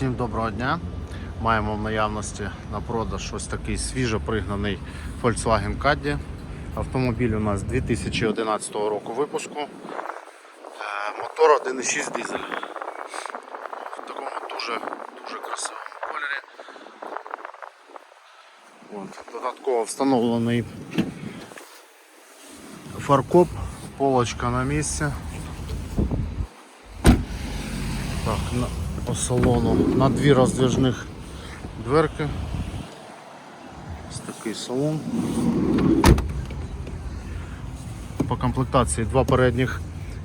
Всім доброго дня. Маємо в наявності на продаж ось такий свіжо пригнаний Volkswagen Caddy. Автомобіль у нас 2011 року випуску. Е, Мотор 1,6 дизель. В такому дуже, дуже красивому кольорі. От, додатково встановлений фаркоп, полочка на місці. Так, по салону на дві роздвижних дверки. Ось такий салон. По комплектації два передніх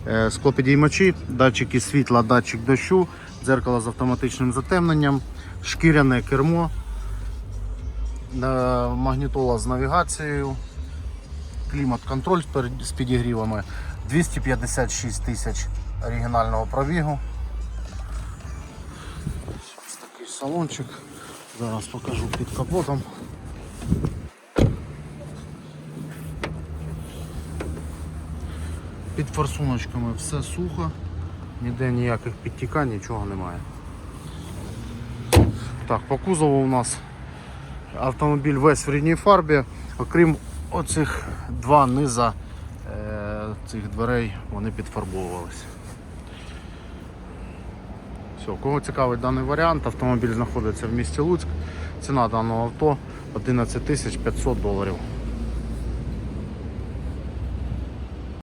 е, склопідіймачі, датчики світла, датчик дощу, дзеркало з автоматичним затемненням, шкіряне кермо, е, магнітола з навігацією, клімат-контроль з підігрівами, 256 тисяч оригінального пробігу. Салончик. Зараз покажу під капотом. Під форсуночками все сухо, ніде ніяких підтікань, нічого немає. Так, по кузову у нас автомобіль весь в рідній фарбі, окрім оцих два низа е, цих дверей, вони підфарбовувалися. Все, кого цікавить даний варіант, автомобіль знаходиться в місті Луцьк. Ціна даного авто 11 тисяч 500 доларів.